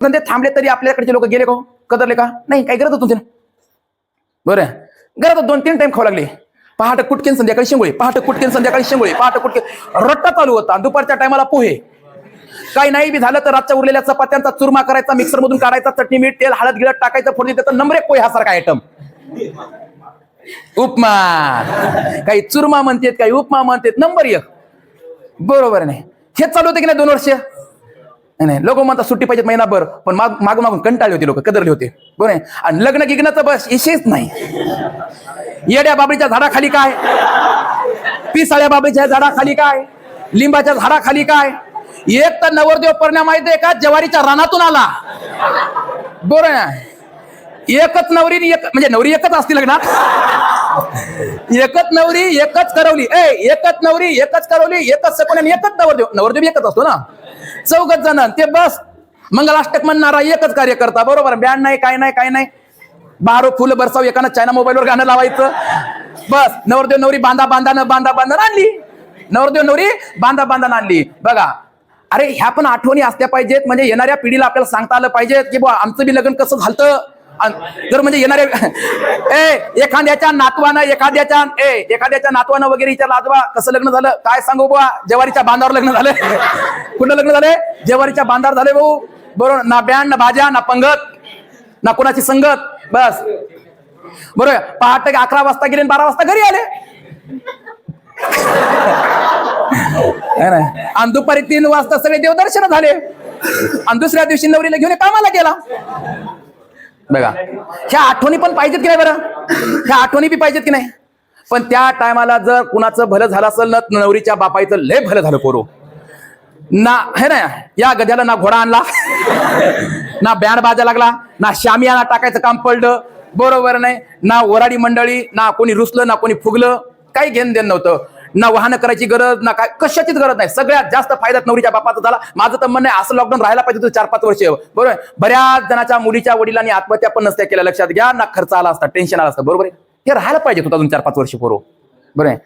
धंदे थांबले तरी आपल्याकडचे लोक गेले का हो? कदरले का? नाही काही गरज होतं बरं. गरज दोन तीन टाइम खाऊ लागले. पहाटे कुटकेन संध्याकाळी शेंगोळे. पहाटे कुटकेन संध्याकाळी शेंगोळे. पहाटे कुटके रट्टा चालू होता. दुपारच्या टायमाला पोहे. काही नाही बी झालं तर रातच्या उरलेल्या चपात्यांचा चुरमा करायचा मिक्सर मधून काढायचा चटणी मीठ तेल हळद गिळत टाकायचं फोडणी त्याचा नंबर एक पोहे हा सारखा आयटम उपमा. काही चुरमा म्हणतेत काही उपमा म्हणतेत. नंबर एक. बरोबर नाही हेच चालू होते की नाही दोन वर्ष? नाही नाही. लोक म्हणतात सुट्टी पाहिजेत महिनाभर पण माग मागून मागून कंटाळले होते लोक कदरले होते. बरोबर आणि लग्न गिग्नाचं बस इशेच नाही. येड्या बाबळीच्या झाडाखाली काय? पिसाळ्या बाबळीच्या झाडाखाली काय? लिंबाच्या झाडाखाली काय? एक तर नवरदेव परिणाम माहितीये आहे का? जवारीच्या रानातून आला. बरोबर एकच नवरी एक म्हणजे नवरी एकच असते लग्नात? एकच नवरी एकच करवली. ए एकच नवरी एकच करवली एकच सकोन आणि एकच नवरदेव नवरदेव एकच असतो ना? चौघच जण ते बस. मंगलाष्टक म्हणणारा एकच कार्य करता बरोबर? बँड नाही काय नाही काय नाही. बारो फुलं बरसाव एकानं चायना मोबाईलवर गाणं लावायचं. बस. नवरदेव नवरी बांधा बांधानं बांधा बांधा आणली. नवरदेव नवरी बांधा बांधा आणली. बघा. अरे ह्या पण आठवणी असल्या पाहिजेत. म्हणजे येणाऱ्या पिढीला आपल्याला सांगता आलं पाहिजे की बुवा आमचं बी लग्न कसं झालं जर म्हणजे येणाऱ्या ए एखाद्याच्या नातवानं एखाद्याच्या ए एखाद्याच्या नातवानं वगैरे विचारलं आजोबा कसं लग्न झालं? काय सांगू बुवा? जवारीच्या बांधावर लग्न झालं. कुठलं लग्न झालंय जवारीच्या बांधावर झाले भाऊ. बरोबर ना बँड ना भाज्या ना पंगत ना कोणाची संगत. बस. बरोबर पहाटे अकरा वाजता गेले बारा वाजता घरी आले. ना? आणि दुपारी तीन वाजता सगळे देवदर्शन झाले. आणि दुसऱ्या दिवशी नवरीला घेऊन कामाला गेला. बघा. ह्या आठवणी पण पाहिजेत की नाही बरं? ह्या आठवणी बी पाहिजेत की नाही? पण त्या टायमाला जर कुणाचं भलं झालं असेल ना नवरीच्या बापाईचं लय भलं झालं पोरो. ना हे ना या गद्याला ना घोडा आणला ना बँड बाजा लागला ना शामियाना टाकायचं काम पडलं. बरोबर नाही ना वराडी मंडळी ना कोणी रुसलं ना कोणी फुगलं काही घेणं देणं नव्हतं. ना वाहन करायची गरज ना काय कशाचीच गरज नाही. सगळ्यात जास्त फायदा नवरीच्या बापाचा झाला. माझं तर म्हणणं आहे असं लॉकडाऊन राहायला पाहिजे होतं चार पाच वर्ष. बरोबर? आहे? बऱ्याच जणाच्या मुलीच्या वडिलांनी आत्महत्या पण नसत्या केल्या. लक्षात घ्या ना खर्च आला असता टेन्शन आला असतं. बरोबर आहे? हे राहायला पाहिजे होतं अजून चार पाच वर्ष बरोबर बरोबर आहे?